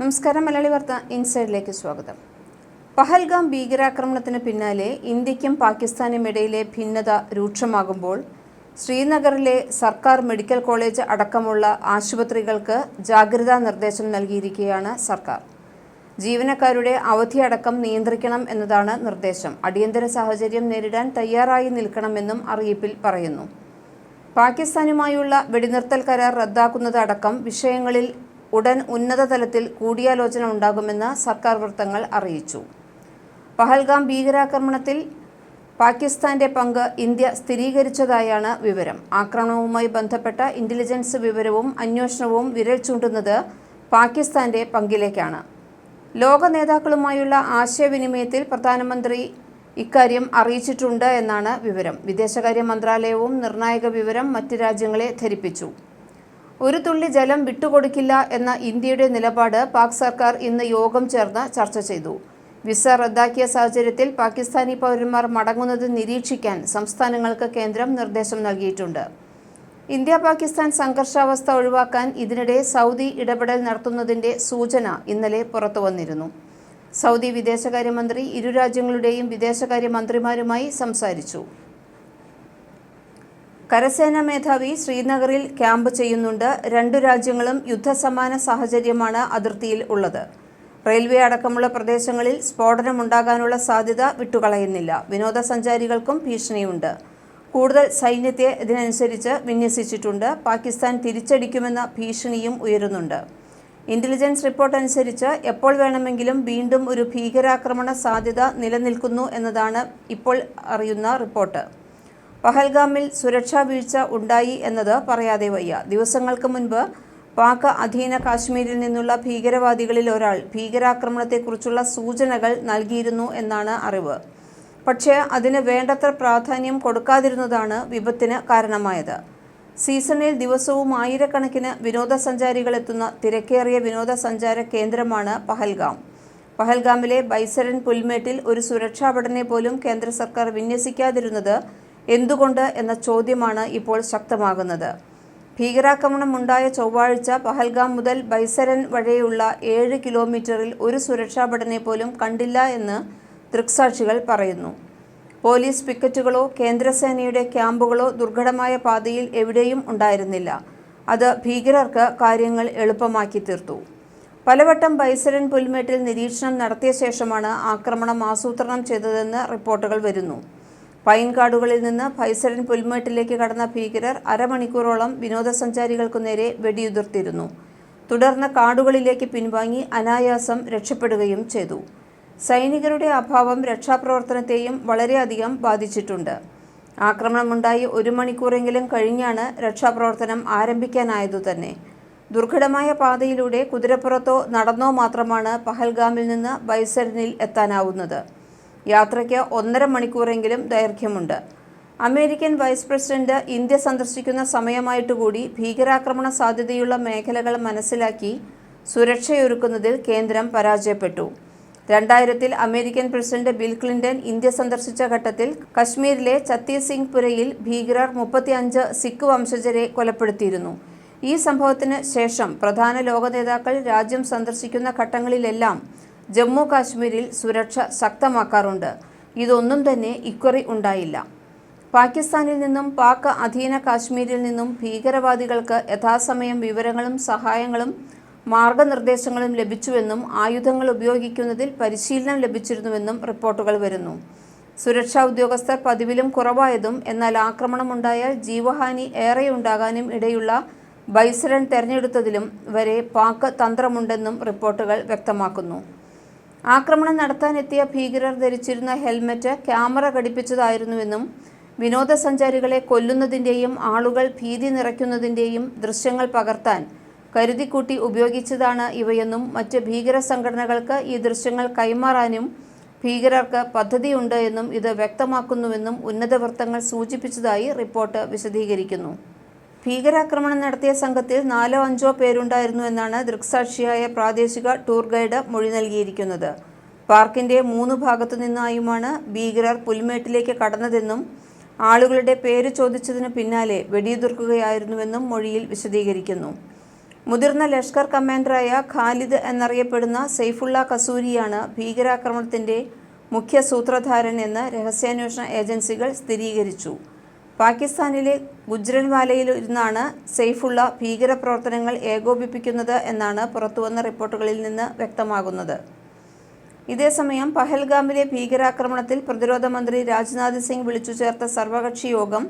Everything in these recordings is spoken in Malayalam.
നമസ്കാരം മലയാളി വാർത്ത ഇൻസൈഡിലേക്ക് സ്വാഗതം. പഹൽഗാം ഭീകരാക്രമണത്തിന് പിന്നാലെ ഇന്ത്യക്കും പാകിസ്ഥാനും ഇടയിലെ ഭിന്നത രൂക്ഷമാകുമ്പോൾ ശ്രീനഗറിലെ സർക്കാർ മെഡിക്കൽ കോളേജ് അടക്കമുള്ള ആശുപത്രികൾക്ക് ജാഗ്രതാ നിർദ്ദേശം നൽകിയിരിക്കുകയാണ് സർക്കാർ. ജീവനക്കാരുടെ അവധി അടക്കം നിയന്ത്രിക്കണം എന്നതാണ് നിർദ്ദേശം. അടിയന്തര സാഹചര്യം നേരിടാൻ തയ്യാറായി നിൽക്കണമെന്നും അറിയിപ്പിൽ പറയുന്നു. പാകിസ്ഥാനുമായുള്ള വെടിനിർത്തൽ കരാർ റദ്ദാക്കുന്നതടക്കം വിഷയങ്ങളിൽ ഉടൻ ഉന്നതതലത്തിൽ കൂടിയാലോചന ഉണ്ടാകുമെന്ന് സർക്കാർ വൃത്തങ്ങൾ അറിയിച്ചു. പഹൽഗാം ഭീകരാക്രമണത്തിൽ പാകിസ്ഥാന്റെ പങ്ക് ഇന്ത്യ സ്ഥിരീകരിച്ചതായാണ് വിവരം. ആക്രമണവുമായി ബന്ധപ്പെട്ട ഇന്റലിജൻസ് വിവരവും അന്വേഷണവും വിരൽ ചൂണ്ടുന്നത് പാകിസ്ഥാന്റെ പങ്കിലേക്കാണ്. ലോക നേതാക്കളുമായുള്ള ആശയവിനിമയത്തിൽ പ്രധാനമന്ത്രി ഇക്കാര്യം അറിയിച്ചിട്ടുണ്ട് എന്നാണ് വിവരം. വിദേശകാര്യ മന്ത്രാലയവും നിർണായക വിവരം മറ്റ് രാജ്യങ്ങളെ ധരിപ്പിച്ചു. ഒരു തുള്ളി ജലം വിട്ടുകൊടുക്കില്ല എന്ന ഇന്ത്യയുടെ നിലപാട് പാക് സർക്കാർ ഇന്ന് യോഗം ചേർന്ന് ചർച്ച ചെയ്തു. വിസ റദ്ദാക്കിയ സാഹചര്യത്തിൽ പാകിസ്ഥാനി പൗരന്മാർ മടങ്ങുന്നത് നിരീക്ഷിക്കാൻ സംസ്ഥാനങ്ങൾക്ക് കേന്ദ്രം നിർദ്ദേശം നൽകിയിട്ടുണ്ട്. ഇന്ത്യ പാകിസ്ഥാൻ സംഘർഷാവസ്ഥ ഒഴിവാക്കാൻ ഇതിനിടെ സൗദി ഇടപെടൽ നടത്തുന്നതിന്റെ സൂചന ഇന്നലെ പുറത്തുവന്നിരുന്നു സൗദി വിദേശകാര്യമന്ത്രി ഇരു രാജ്യങ്ങളുടെയും വിദേശകാര്യമന്ത്രിമാരുമായി സംസാരിച്ചു. കരസേനാ മേധാവി ശ്രീനഗറിൽ ക്യാമ്പ് ചെയ്യുന്നുണ്ട്. രണ്ടു രാജ്യങ്ങളും യുദ്ധസമാന സാഹചര്യമാണ് അതിർത്തിയിൽ ഉള്ളത്. റെയിൽവേ അടക്കമുള്ള പ്രദേശങ്ങളിൽ സ്ഫോടനമുണ്ടാകാനുള്ള സാധ്യത വിട്ടുകളയുന്നില്ല. വിനോദസഞ്ചാരികൾക്കും ഭീഷണിയുണ്ട്. കൂടുതൽ സൈന്യത്തെ ഇതിനനുസരിച്ച് വിന്യസിച്ചിട്ടുണ്ട്. പാകിസ്ഥാൻ തിരിച്ചടിക്കുമെന്ന ഭീഷണിയും ഉയരുന്നുണ്ട്. ഇന്റലിജൻസ് റിപ്പോർട്ട് അനുസരിച്ച് എപ്പോൾ വേണമെങ്കിലും വീണ്ടും ഒരു ഭീകരാക്രമണ സാധ്യത നിലനിൽക്കുന്നു എന്നതാണ് ഇപ്പോൾ അറിയുന്ന റിപ്പോർട്ട്. പഹൽഗാമിൽ സുരക്ഷാ വീഴ്ച ഉണ്ടായി എന്നത് പറയാതെ വയ്യ. ദിവസങ്ങൾക്ക് മുൻപ് പാക് അധീന കാശ്മീരിൽ നിന്നുള്ള ഭീകരവാദികളിൽ ഒരാൾ ഭീകരാക്രമണത്തെക്കുറിച്ചുള്ള സൂചനകൾ നൽകിയിരുന്നു എന്നാണ് അറിവ്. പക്ഷേ അതിന് വേണ്ടത്ര പ്രാധാന്യം കൊടുക്കാതിരുന്നതാണ് വിപത്തിന് കാരണമായത്. സീസണിൽ ദിവസവും ആയിരക്കണക്കിന് വിനോദസഞ്ചാരികൾ എത്തുന്ന തിരക്കേറിയ വിനോദസഞ്ചാര കേന്ദ്രമാണ് പഹൽഗാം. പഹൽഗാമിലെ ബൈസരൻ പുൽമേട്ടിൽ ഒരു സുരക്ഷാ ഭടനെ പോലും കേന്ദ്ര സർക്കാർ വിന്യസിക്കാതിരുന്നത് എന്തുകൊണ്ട് എന്ന ചോദ്യമാണ് ഇപ്പോൾ ശക്തമാകുന്നത്. ഭീകരാക്രമണം ഉണ്ടായ ചൊവ്വാഴ്ച പഹൽഗാം മുതൽ ബൈസരൻ വഴിയുള്ള ഏഴ് കിലോമീറ്ററിൽ ഒരു സുരക്ഷാഭടനെ പോലും കണ്ടില്ല എന്ന് ദൃക്സാക്ഷികൾ പറയുന്നു. പോലീസ് പിക്കറ്റുകളോ കേന്ദ്രസേനയുടെ ക്യാമ്പുകളോ ദുർഘടമായ പാതയിൽ എവിടെയും ഉണ്ടായിരുന്നില്ല. അത് ഭീകരർക്ക് കാര്യങ്ങൾ എളുപ്പമാക്കി തീർത്തു. പലവട്ടം ബൈസരൻ പുൽമേട്ടിൽ നിരീക്ഷണം നടത്തിയ ശേഷമാണ് ആക്രമണം ആസൂത്രണം ചെയ്തതെന്ന് റിപ്പോർട്ടുകൾ വരുന്നു. പൈൻകാടുകളിൽ നിന്ന് ഫൈസലിൻ പുൽമേട്ടിലേക്ക് കടന്ന ഭീകരർ അരമണിക്കൂറോളം വിനോദസഞ്ചാരികൾക്കു നേരെ വെടിയുതിർത്തിരുന്നു. തുടർന്ന് കാടുകളിലേക്ക് പിൻവാങ്ങി അനായാസം രക്ഷപ്പെടുകയും ചെയ്തു. സൈനികരുടെ അഭാവം രക്ഷാപ്രവർത്തനത്തെയും വളരെയധികം ബാധിച്ചിട്ടുണ്ട്. ആക്രമണമുണ്ടായി ഒരു മണിക്കൂറെങ്കിലും കഴിഞ്ഞാണ് രക്ഷാപ്രവർത്തനം ആരംഭിക്കാനായതു തന്നെ. ദുർഘടമായ പാതയിലൂടെ കുതിരപ്പുറത്തോ നടന്നോ മാത്രമാണ് പഹൽഗാമിൽ നിന്ന് ബൈസരനിൽ എത്താനാവുന്നത്. യാത്രയ്ക്ക് ഒന്നര മണിക്കൂറെങ്കിലും ദൈർഘ്യമുണ്ട്. അമേരിക്കൻ വൈസ് പ്രസിഡന്റ് ഇന്ത്യ സന്ദർശിക്കുന്ന സമയമായിട്ട് കൂടി ഭീകരാക്രമണ സാധ്യതയുള്ള മേഖലകൾ മനസ്സിലാക്കി സുരക്ഷയൊരുക്കുന്നതിൽ കേന്ദ്രം പരാജയപ്പെട്ടു. രണ്ടായിരത്തിൽ American president Bill Clinton India സന്ദർശിച്ച ഘട്ടത്തിൽ കശ്മീരിലെ ഛത്തീസിംഗ് പുരയിൽ ഭീകരർ മുപ്പത്തിയഞ്ച് സിഖ് വംശജരെ കൊലപ്പെടുത്തിയിരുന്നു. ഈ സംഭവത്തിന് ശേഷം പ്രധാന ലോക നേതാക്കൾ രാജ്യം സന്ദർശിക്കുന്ന ഘട്ടങ്ങളിലെല്ലാം ജമ്മു കാശ്മീരിൽ സുരക്ഷ ശക്തമാക്കാറുണ്ട്. ഇതൊന്നും തന്നെ ഇക്കുറി ഉണ്ടായില്ല. പാകിസ്ഥാനിൽ നിന്നും പാക് അധീന കാശ്മീരിൽ നിന്നും ഭീകരവാദികൾക്ക് യഥാസമയം വിവരങ്ങളും സഹായങ്ങളും മാർഗനിർദ്ദേശങ്ങളും ലഭിച്ചുവെന്നും ആയുധങ്ങൾ ഉപയോഗിക്കുന്നതിൽ പരിശീലനം ലഭിച്ചിരുന്നുവെന്നും റിപ്പോർട്ടുകൾ വരുന്നു. സുരക്ഷാ ഉദ്യോഗസ്ഥർ പതിവിലും കുറവായതും എന്നാൽ ആക്രമണമുണ്ടായാൽ ജീവഹാനി ഏറെയുണ്ടാകാനും ഇടയുള്ള ബൈസരൻ തെരഞ്ഞെടുത്തതിലും വരെ പാക് തന്ത്രമുണ്ടെന്നും റിപ്പോർട്ടുകൾ വ്യക്തമാക്കുന്നു. ആക്രമണം നടത്താനെത്തിയ ഭീകരർ ധരിച്ചിരുന്ന ഹെൽമറ്റ് ക്യാമറ ഘടിപ്പിച്ചതായിരുന്നുവെന്നും വിനോദസഞ്ചാരികളെ കൊല്ലുന്നതിന്റെയും ആളുകൾ ഭീതി നിറയ്ക്കുന്നതിന്റെയും ദൃശ്യങ്ങൾ പകർത്താൻ കരുതിക്കൂട്ടി ഉപയോഗിച്ചതാണ് ഇവയെന്നും മറ്റ് ഭീകര സംഘടനകൾക്ക് ഈ ദൃശ്യങ്ങൾ കൈമാറാനും ഭീകരർക്ക് പദ്ധതിയുണ്ട് എന്നും ഇത് വ്യക്തമാക്കുന്നുവെന്നും ഉന്നത വൃത്തങ്ങൾ സൂചിപ്പിച്ചതായി റിപ്പോർട്ട് വിശദീകരിക്കുന്നു. ഭീകരാക്രമണം നടത്തിയ സംഘത്തിൽ നാലോ അഞ്ചോ പേരുണ്ടായിരുന്നു എന്നാണ് ദൃക്സാക്ഷിയായ പ്രാദേശിക ടൂർ ഗൈഡ് മൊഴി നൽകിയിരിക്കുന്നത്. പാർക്കിന്റെ മൂന്ന് ഭാഗത്തു നിന്നായുമാണ് ഭീകരർ പുൽമേട്ടിലേക്ക് കടന്നതെന്നും ആളുകളുടെ പേര് ചോദിച്ചതിന് പിന്നാലെ വെടിയുതിർക്കുകയായിരുന്നുവെന്നും മൊഴിയിൽ വിശദീകരിക്കുന്നു. മുതിർന്ന ലഷ്കർ കമാൻഡറായ ഖാലിദ് എന്നറിയപ്പെടുന്ന സെയ്ഫുള്ള കസൂരിയാണ് ഭീകരാക്രമണത്തിന്റെ മുഖ്യ സൂത്രധാരൻ എന്ന് രഹസ്യാന്വേഷണ ഏജൻസികൾ സ്ഥിരീകരിച്ചു. പാകിസ്ഥാനിലെ ഗുജ്രൻവാലയിലിരുന്നാണ് സെയ്ഫുള്ള ഭീകരപ്രവർത്തനങ്ങൾ ഏകോപിപ്പിക്കുന്നത് എന്നാണ് പുറത്തുവന്ന റിപ്പോർട്ടുകളിൽ നിന്ന് വ്യക്തമാകുന്നത്. ഇതേസമയം പഹൽഗാമിലെ ഭീകരാക്രമണത്തിൽ പ്രതിരോധ മന്ത്രി രാജ്നാഥ് സിംഗ് വിളിച്ചു ചേർത്ത സർവകക്ഷി യോഗം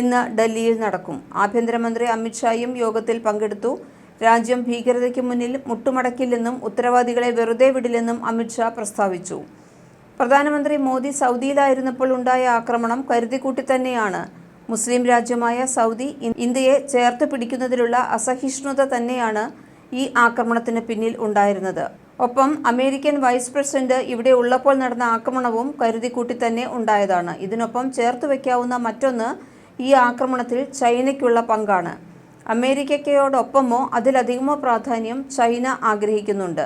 ഇന്ന് ഡൽഹിയിൽ നടക്കും. ആഭ്യന്തരമന്ത്രി അമിത്ഷായും യോഗത്തിൽ പങ്കെടുത്തു. രാജ്യം ഭീകരതയ്ക്ക് മുന്നിൽ മുട്ടുമടക്കില്ലെന്നും ഉത്തരവാദികളെ വെറുതെ വിടില്ലെന്നും അമിത്ഷാ പ്രസ്താവിച്ചു. പ്രധാനമന്ത്രി മോദി സൗദിയിലായിരുന്നപ്പോൾ ഉണ്ടായ ആക്രമണം കരുതിക്കൂട്ടി തന്നെയാണ് മുസ്ലിം രാജ്യമായ സൗദി ഇന്ത്യയെ ചേർത്ത് പിടിക്കുന്നതിലുള്ള അസഹിഷ്ണുത തന്നെയാണ് ഈ ആക്രമണത്തിന് പിന്നിൽ ഉണ്ടായിരുന്നത്. ഒപ്പം അമേരിക്കൻ വൈസ് പ്രസിഡന്റ് ഇവിടെ ഉള്ളപ്പോൾ നടന്ന ആക്രമണവും കരുതിക്കൂട്ടി തന്നെ ഉണ്ടായതാണ്. ഇതിനൊപ്പം ചേർത്ത് വയ്ക്കാവുന്ന മറ്റൊന്ന് ഈ ആക്രമണത്തിൽ ചൈനയ്ക്കുള്ള പങ്കാണ്. അമേരിക്കയോടൊപ്പമോ അതിലധികമോ പ്രാധാന്യം ചൈന ആഗ്രഹിക്കുന്നുണ്ട്.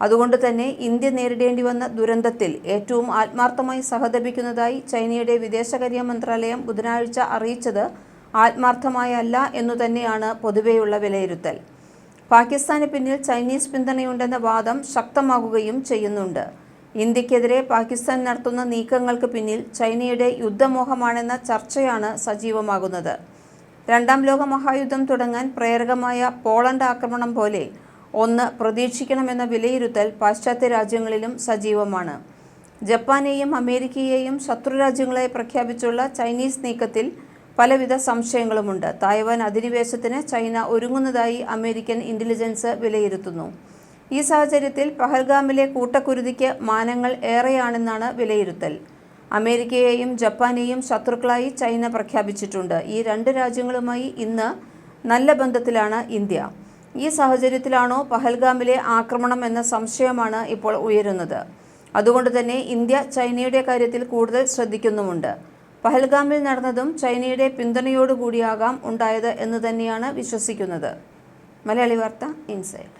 അതുകൊണ്ട് തന്നെ ഇന്ത്യ നേരിടേണ്ടി വന്ന ദുരന്തത്തിൽ ഏറ്റവും ആത്മാർത്ഥമായി സഹതപിക്കുന്നതായി ചൈനയുടെ വിദേശകാര്യ മന്ത്രാലയം ബുധനാഴ്ച അറിയിച്ചത് ആത്മാർത്ഥമായല്ല എന്നു തന്നെയാണ് പൊതുവെയുള്ള വിലയിരുത്തൽ. പാകിസ്ഥാന് പിന്നിൽ ചൈനീസ് പിന്തുണയുണ്ടെന്ന വാദം ശക്തമാകുകയും ചെയ്യുന്നുണ്ട്. ഇന്ത്യക്കെതിരെ പാകിസ്ഥാൻ നടത്തുന്ന നീക്കങ്ങൾക്ക് പിന്നിൽ ചൈനയുടെ യുദ്ധമോഹമാണെന്ന ചർച്ചയാണ് സജീവമാകുന്നത്. രണ്ടാം ലോക മഹായുദ്ധം തുടങ്ങാൻ പ്രേരകമായ പോളണ്ട് ആക്രമണം പോലെ ഒന്ന് പ്രതീക്ഷിക്കണമെന്ന വിലയിരുത്തൽ പാശ്ചാത്യ രാജ്യങ്ങളിലും സജീവമാണ്. ജപ്പാനെയും അമേരിക്കയെയും ശത്രുരാജ്യങ്ങളെ പ്രഖ്യാപിച്ചുള്ള ചൈനീസ് നീക്കത്തിൽ പലവിധ സംശയങ്ങളുമുണ്ട്. തായ്വാൻ അധിനിവേശത്തിന് ചൈന ഒരുങ്ങുന്നതായി അമേരിക്കൻ ഇന്റലിജൻസ് വിലയിരുത്തുന്നു. ഈ സാഹചര്യത്തിൽ പഹൽഗാമിലെ കൂട്ടക്കുരുതിക്ക് മാനങ്ങൾ ഏറെയാണെന്നാണ് വിലയിരുത്തൽ. അമേരിക്കയെയും ജപ്പാനെയും ശത്രുക്കളായി ചൈന പ്രഖ്യാപിച്ചിട്ടുണ്ട്. ഈ രണ്ട് രാജ്യങ്ങളുമായി ഇന്ന് നല്ല ബന്ധത്തിലാണ് ഇന്ത്യ. ഈ സാഹചര്യത്തിലാണോ പഹൽഗാമിലെ ആക്രമണം എന്ന സംശയമാണ് ഇപ്പോൾ ഉയരുന്നത്. അതുകൊണ്ട് തന്നെ ഇന്ത്യ ചൈനയുടെ കാര്യത്തിൽ കൂടുതൽ ശ്രദ്ധിക്കുന്നുമുണ്ട്. പഹൽഗാമിൽ നടന്നതും ചൈനയുടെ പിന്തുണയോടുകൂടിയാകാം ഉണ്ടായത് എന്ന് തന്നെയാണ് വിശ്വസിക്കുന്നത്. മലയാളി വാർത്ത ഇൻസൈഡ്